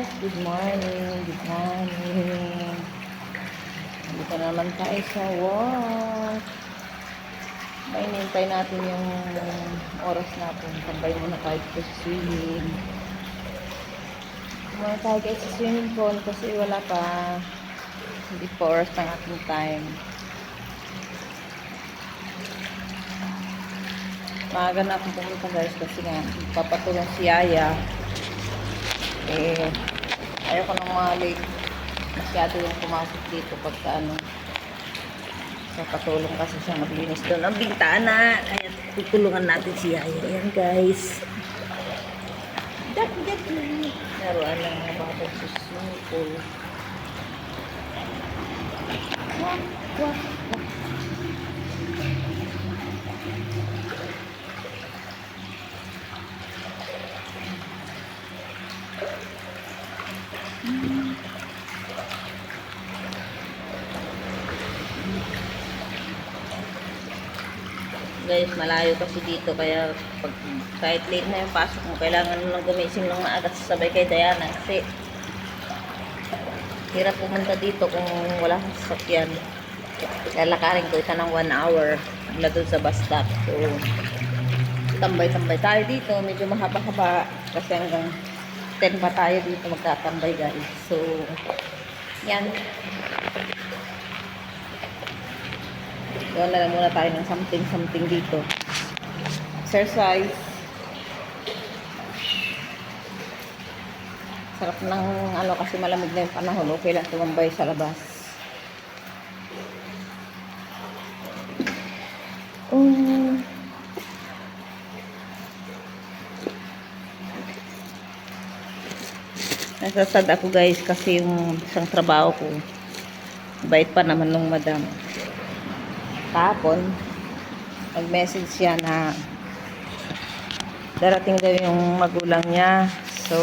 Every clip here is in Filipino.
guys, good morning, good morning. Dito na naman tayo sa work. May nintay natin yung oras natin. Tambay muna tayo sa swimming. Muna tayo guys sa swimming pool kasi wala pa. Hindi oras ng ating time. Maaga na akong pumunta guys kasi nga papatulong si Yaya. Eh, ayoko nang late. Masyado yung pumasok dito pagka ano. So, patulong kasi siya maglinis doon ang bintana. Kaya tutulungan natin si Yaya. Ayan guys. Dak, dak, Naruan lang mga bata sa swimming pool. Wah, guys, malayo kasi dito kaya pag kahit late na yung pasok mo, kailangan mo nang gumising ng maaga sabay kay Diana kasi hirap pumunta dito kung wala kang sasakyan. Lalakarin ko isa ng 1 hour mula dun sa bus stop. So, tambay-tambay tayo dito. Medyo mahaba-haba kasi hanggang 10 pa tayo dito magtatambay guys. So, yan. Gawa na lang muna tayo ng something-something dito. Exercise. Sarap ng ano kasi malamig na yung panahon. Okay lang tumambay sa labas. Um, Nasasad ako guys kasi yung isang trabaho ko bait pa naman nung madam kahapon nag-message siya na darating daw yung magulang niya. So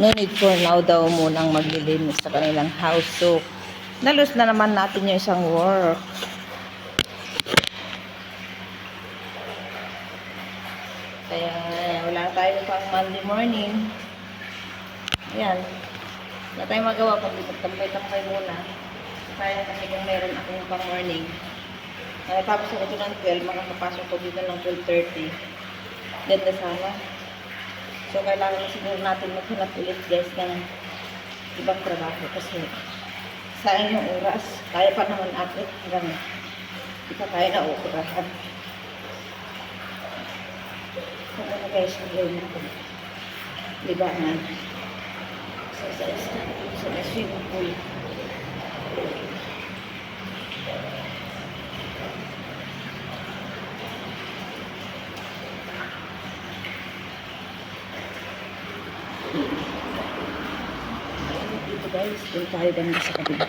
no need for now daw munang maglilinis sa kanilang house. So nalus na naman natin yung isang work. Kaya wala tayo pang Monday morning. Ayan. Wala tayong magawa kundi magtambay-tambay muna kaya kasi kung meron akong pang morning natapos ako dito ng 12 makakapasok ko dito ng 12.30 ganda sana so kailangan siguro natin maghanap ulit guys ng ibang trabaho kasi sayang yung oras kaya pa naman ako hanggang di pa tayo na operahan so ano guys ang gawin natin libangan sa sa sa sa swimming dito guys, tayo ganda sa kabila.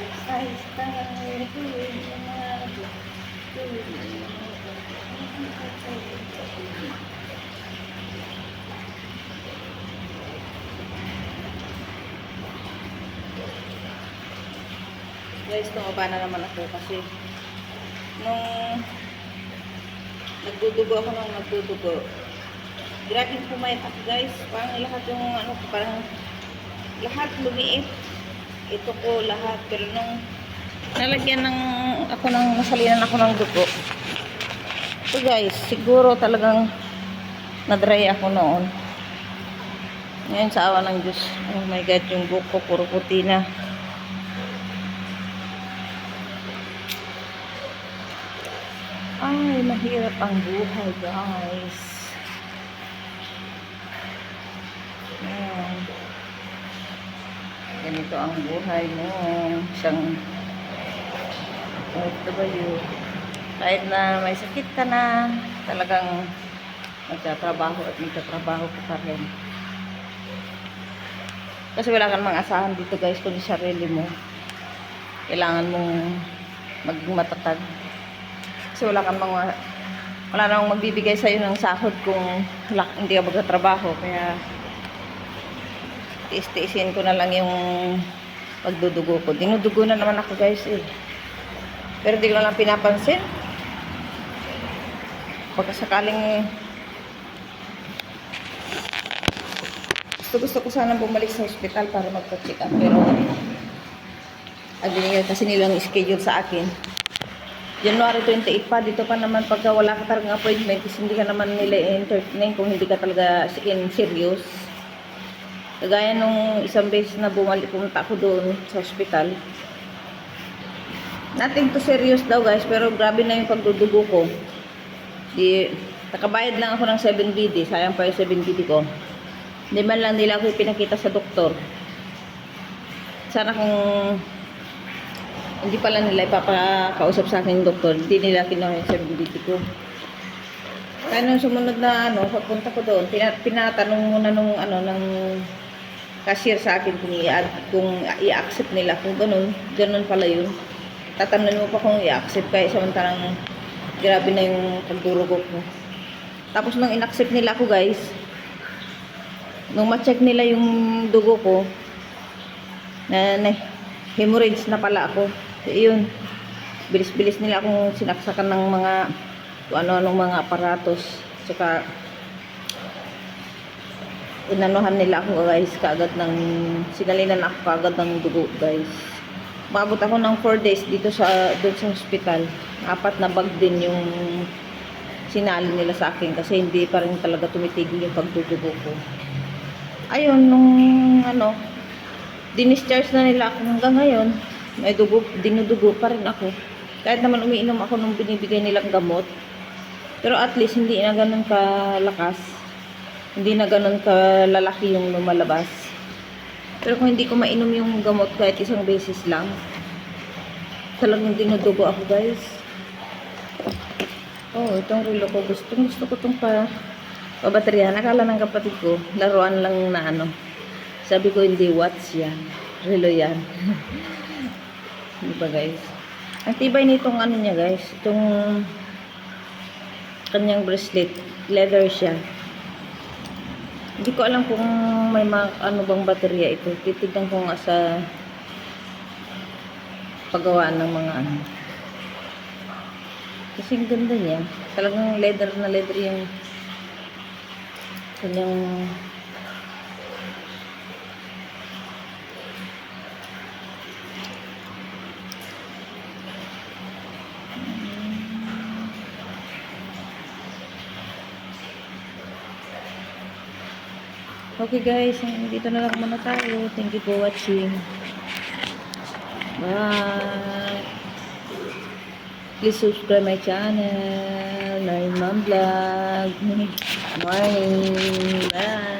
Exercise tayo. Guys, tumaba na naman ako kasi nung nagdudugo ako nung nagdudugo. Grabe pumayat ako guys. Parang lahat yung ano, parang lahat lumiit. Ito ko lahat. Pero nung nalagyan ng ako ng nasalinan ako ng dugo. So guys, siguro talagang na-dry ako noon. Ngayon sa awa ng Diyos. Oh my God, yung buhok ko puro puti na. Ay, mahirap ang buhay, guys. Ayan. Ganito ang buhay mo. Isang OFW. Kahit na may sakit ka na, talagang magtatrabaho at magtatrabaho ka pa rin. Kasi wala kang mga asahan dito guys, kundi sarili mo. Kailangan mong maging matatag. Kasi wala kang mga, wala namang magbibigay sa'yo ng sahod kung wala, hindi ka magtatrabaho. Kaya, tiis-tiisin ko na lang yung pagdudugo ko. Dinudugo na naman ako guys eh. Pero di ko na lang pinapansin. Pagka sakaling gusto gusto ko sana bumalik sa hospital para magpa-check pero binigay kasi nilang schedule sa akin January 28 pa dito pa naman pagka wala ka talagang appointment kasi hindi ka naman nila entertain kung hindi ka talaga in serious. Kagaya nung isang beses na bumalik pumunta ako doon sa hospital. Nothing to serious daw guys pero grabe na yung pagdudugo ko. Di nakabayad lang ako ng 7 BD sayang pa yung 7 BD ko. Hindi man lang nila ako pinakita sa doktor. Sana kung hindi pala nila ipapakausap sa akin doktor, hindi nila kinuha yung certificate ko. Kaya nung sumunod na ano, pagpunta ko doon, tinatanong muna nung ano, ng cashier sa akin kung kung i-accept nila kung ganun, ganun pala yun. Tatanungin mo pa kung i-accept kaya samantalang grabe na yung pagdurugo ko. Tapos nung in-accept nila ako guys, nung ma-check nila yung dugo ko, na, na hemorrhage na pala ako. So, yun. Bilis-bilis nila akong sinaksakan ng mga ano-anong mga aparatos. Tsaka, inanuhan nila ako guys, kaagad ng, sinalinan ako kaagad ng dugo guys. Maabot ako ng 4 days dito sa, doon sa hospital. Apat na bag din yung sinali nila sa akin kasi hindi pa rin talaga tumitigil yung pagdudugo ko ayun, nung ano, dinischarge na nila ako hanggang ngayon, may dugo, dinudugo pa rin ako. Kahit naman umiinom ako nung binibigay nilang gamot. Pero at least hindi na ganun kalakas. Hindi na ganun kalalaki yung lumalabas. Pero kung hindi ko mainom yung gamot kahit isang beses lang, talagang dinudugo ako guys. Oh, itong relo ko. Gusto, gusto ko itong pa pabaterya. Nakala ng kapatid ko, laruan lang na ano. Sabi ko, hindi, watch yan. Relo yan. Di ba guys? Ang tibay nitong ano niya guys, itong kanyang bracelet, leather siya. Hindi ko alam kung may mga ano bang baterya ito. Titignan ko nga sa paggawaan ng mga ano. Kasi ang ganda niya. Talagang leather na leather yung kanyang Okay guys, dito na lang muna tayo. Thank you for watching. Bye. Please subscribe my channel. Nine Mom Vlog. Morning. Bye.